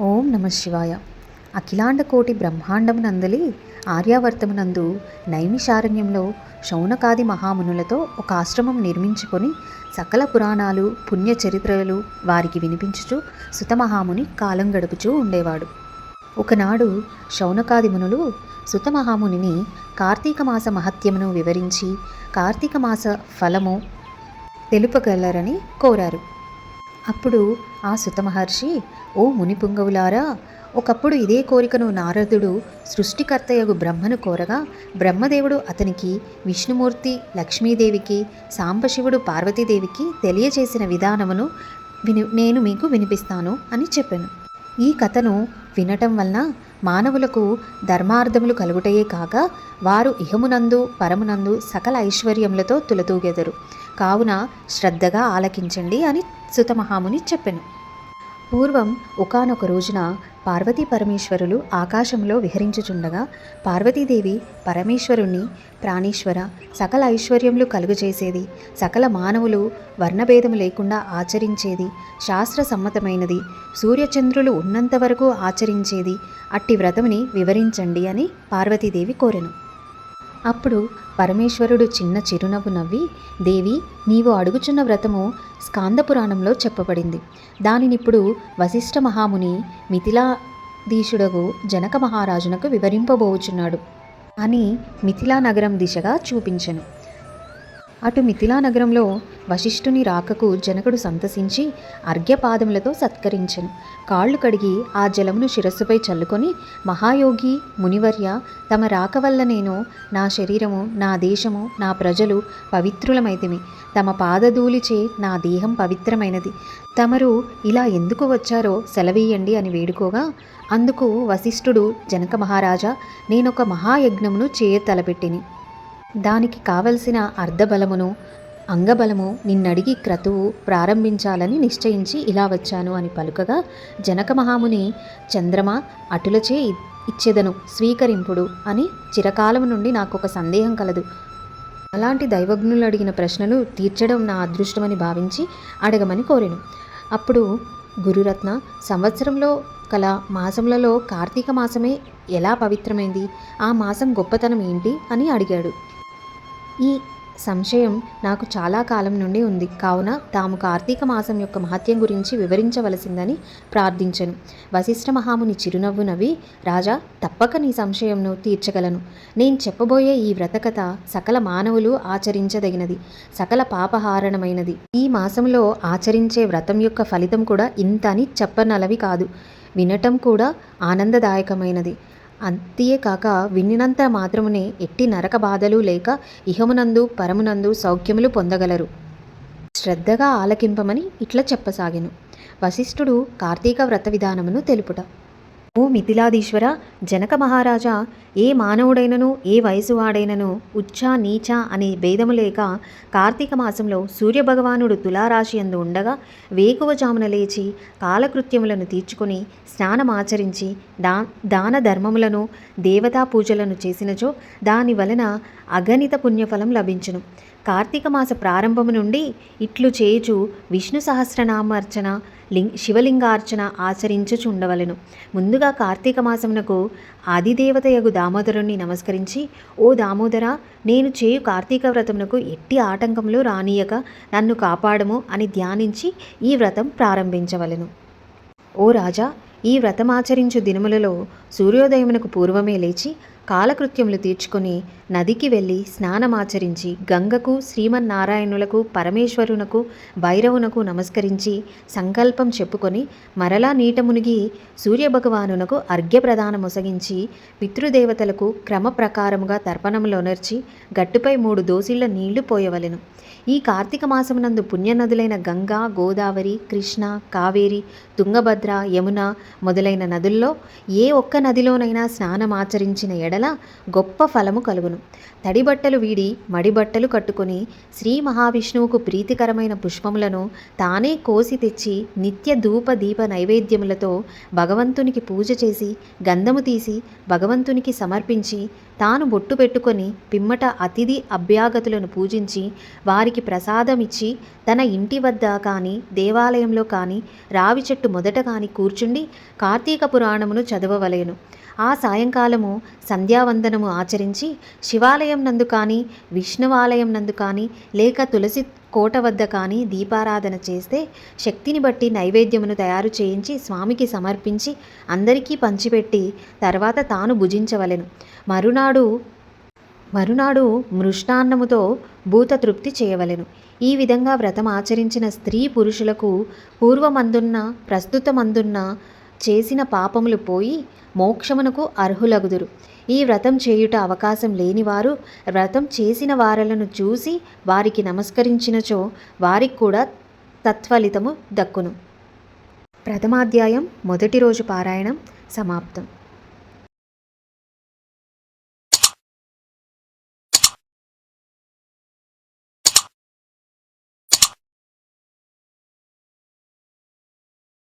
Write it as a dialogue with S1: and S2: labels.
S1: ఓం నమ శివాయ. అఖిలాండ కోటి బ్రహ్మాండమునందలి ఆర్యావర్తమునందు నైమిషారణ్యంలో శౌనకాది మహామునులతో ఒక ఆశ్రమం నిర్మించుకొని సకల పురాణాలు పుణ్య చరిత్రలు వారికి వినిపించుచు సుతమహాముని కాలం గడుపుచూ ఉండేవాడు. ఒకనాడు శౌనకాది మునులు సుతమహామునిని కార్తీక మాస మహత్యమును వివరించి కార్తీక మాస ఫలము తెలుపగలరని కోరారు. అప్పుడు ఆ సుత మహర్షి ఓ మునిపుంగవులారా ఒకప్పుడు ఇదే కోరికను నారదుడు సృష్టికర్తయగు బ్రహ్మను కోరగా బ్రహ్మదేవుడు అతనికి విష్ణుమూర్తి లక్ష్మీదేవికి సాంబశివుడు పార్వతీదేవికి తెలియచేసిన విధానమును విని నేను మీకు వినిపిస్తాను అని చెప్పాను. ఈ కథను వినటం వలన మానవులకు ధర్మార్థములు కలుగుటయే కాక వారు ఇహమునందు పరమునందు సకల ఐశ్వర్యములతో తులతూగెదరు. కావున శ్రద్ధగా ఆలకించండి అని సుతమహాముని చెప్పెను. పూర్వం ఒకానొక రోజున పార్వతీ పరమేశ్వరులు ఆకాశంలో విహరించుచుండగా పార్వతీదేవి పరమేశ్వరుణ్ణి ప్రాణీశ్వర సకల ఐశ్వర్యములు కలుగజేసేది సకల మానవులు వర్ణభేదము లేకుండా ఆచరించేది శాస్త్ర సమ్మతమైనది సూర్యచంద్రులు ఉన్నంత వరకు ఆచరించేది అట్టి వ్రతముని వివరించండి అని పార్వతీదేవి కోరెను. అప్పుడు పరమేశ్వరుడు చిన్న చిరునవ్వు నవ్వి దేవి నీవు అడుగుచున్న వ్రతము స్కాందపురాణంలో చెప్పబడింది. దానినిప్పుడు వశిష్ఠ మహాముని మిథిలాధీశుడగు జనక మహారాజునకు వివరింపబోచున్నాడు. అని మిథిలా నగరం దిశగా చూపించను. అటు మిథిలా నగరంలో వశిష్ఠుని రాకకు జనకుడు సంతసించి అర్ఘ్యపాదములతో సత్కరించెను. కాళ్ళు కడిగి ఆ జలమును శిరస్సుపై చల్లుకొని మహాయోగి మునివర్య తమ రాక వల్ల నేను నా శరీరము నా దేశము నా ప్రజలు పవిత్రులమైతిమి. తమ పాదధూలిచే నా దేహం పవిత్రమైనది. తమరు ఇలా ఎందుకు వచ్చారో సెలవీయండి అని వేడుకోగా అందుకు వశిష్ఠుడు జనక మహారాజా నేనొక మహాయజ్ఞమును చేయ తలపెట్టిని. దానికి కావలసిన అర్ధబలమును అంగబలము నిన్నడిగి క్రతువు ప్రారంభించాలని నిశ్చయించి ఇలా వచ్చాను అని పలుకగా జనక మహాముని చంద్రమ అటులచే ఇచ్చెదను స్వీకరింపుడు అని చిరకాలము నుండి నాకు ఒక సందేహం కలదు. అలాంటి దైవజ్ఞులు అడిగిన ప్రశ్నలు తీర్చడం నా అదృష్టమని భావించి అడగమని కోరాను. అప్పుడు గురురత్న సంవత్సరంలో కల మాసములలో కార్తీక మాసమే ఎలా పవిత్రమైంది? ఆ మాసం గొప్పతనం ఏంటి? అని అడిగాడు. ఈ సంశయం నాకు చాలా కాలం నుండి ఉంది. కావున తాము కార్తీక మాసం యొక్క మహత్యం గురించి వివరించవలసిందని ప్రార్థించను. వశిష్ఠ మహాముని చిరునవ్వు నవ్వి రాజా తప్పక నీ సంశయంను తీర్చగలను. నేను చెప్పబోయే ఈ వ్రతకథ సకల మానవులు ఆచరించదగినది సకల పాపహారణమైనది. ఈ మాసంలో ఆచరించే వ్రతం యొక్క ఫలితం కూడా ఇంత అని చెప్పనలవి కాదు. వినటం కూడా ఆనందదాయకమైనది. అంతే కాక వినినంత మాత్రమునే ఎట్టి నరక బాధలు లేక ఇహమునందు పరమునందు సౌఖ్యములు పొందగలరు. శ్రద్ధగా ఆలకింపమని ఇట్లా చెప్పసాగెను. వశిష్ఠుడు కార్తీక వ్రత విధానమును తెలుపుట. ఓ మిథిలాదీశ్వర జనక మహారాజా ఏ మానవుడైనను ఏ వయసువాడైనను ఉచ్చ నీచ అనే భేదము లేక కార్తీక మాసంలో సూర్యభగవానుడు తులారాశి అందు ఉండగా వేకువజామున లేచి కాలకృత్యములను తీర్చుకొని స్నానమాచరించి దా దాన ధర్మములను దేవతా పూజలను చేసినచో దాని వలన అగణిత పుణ్యఫలం లభించును. కార్తీక మాస ప్రారంభము నుండి ఇట్లు చేయుచు విష్ణు సహస్రనామార్చన లింగ్ శివలింగార్చన ఆచరించుచుండవలను. ముందుగా కార్తీక మాసమునకు ఆదిదేవతయగు దామోదరుణ్ణి నమస్కరించి ఓ దామోదర నేను చేయు కార్తీక వ్రతమునకు ఎట్టి ఆటంకములు రానియక నన్ను కాపాడము అని ధ్యానించి ఈ వ్రతం ప్రారంభించవలెను. ఓ రాజా ఈ వ్రతమాచరించు దినములలో సూర్యోదయమునకు పూర్వమే లేచి కాలకృత్యములు తీర్చుకొని నదికి వెళ్ళి స్నానమాచరించి గంగకు శ్రీమన్నారాయణులకు పరమేశ్వరునకు భైరవునకు నమస్కరించి సంకల్పం చెప్పుకొని మరలా నీట మునిగి సూర్యభగవానునకు అర్ఘ్యప్రదానమొసగించి పితృదేవతలకు క్రమ ప్రకారముగా తర్పణములొనర్చి గట్టుపై మూడు దోసిళ్ళ నీళ్ళు పోయవలెను. ఈ కార్తీక మాసమునందు పుణ్యనదులైన గంగా గోదావరి కృష్ణ కావేరి తుంగభద్ర యమున మొదలైన నదుల్లో ఏ ఒక్క నదిలోనైనా స్నానమాచరించిన ఎడ ఎడల గొప్ప ఫలము కలుగును. తడిబట్టలు వీడి మడిబట్టలు కట్టుకొని శ్రీ మహావిష్ణువుకు ప్రీతికరమైన పుష్పములను తానే కోసి తెచ్చి నిత్య ధూప దీప నైవేద్యములతో భగవంతునికి పూజ చేసి గంధము తీసి భగవంతునికి సమర్పించి తాను బొట్టు పెట్టుకొని పిమ్మట అతిథి అభ్యాగతులను పూజించి వారికి ప్రసాదం ఇచ్చి తన ఇంటి వద్ద కానీ దేవాలయంలో కానీ రావి చెట్టు మొదట కానీ కూర్చుండి కార్తీక పురాణమును చదవవలెను. ఆ సాయంకాలము సంధ్యావందనము ఆచరించి శివాలయం నందు కానీ విష్ణువాలయం నందు కానీ లేక తులసి కోట వద్ద కానీ దీపారాధన చేస్తే శక్తిని బట్టి నైవేద్యమును తయారు చేయించి స్వామికి సమర్పించి అందరికీ పంచిపెట్టి తర్వాత తాను భుజించవలెను. మరునాడు మరునాడు మృష్టాన్నముతో భూత తృప్తి చేయవలెను. ఈ విధంగా వ్రతం ఆచరించిన స్త్రీ పురుషులకు పూర్వమందున్న ప్రస్తుతమందున్న చేసిన పాపములు పోయి మోక్షమునకు అర్హులగుదురు. ఈ వ్రతం చేయుట అవకాశం లేనివారు వ్రతం చేసిన వారలను చూసి వారికి నమస్కరించినచో వారికి కూడా తత్ఫలితము దక్కును. ప్రథమాధ్యాయం మొదటి రోజు పారాయణం సమాప్తం.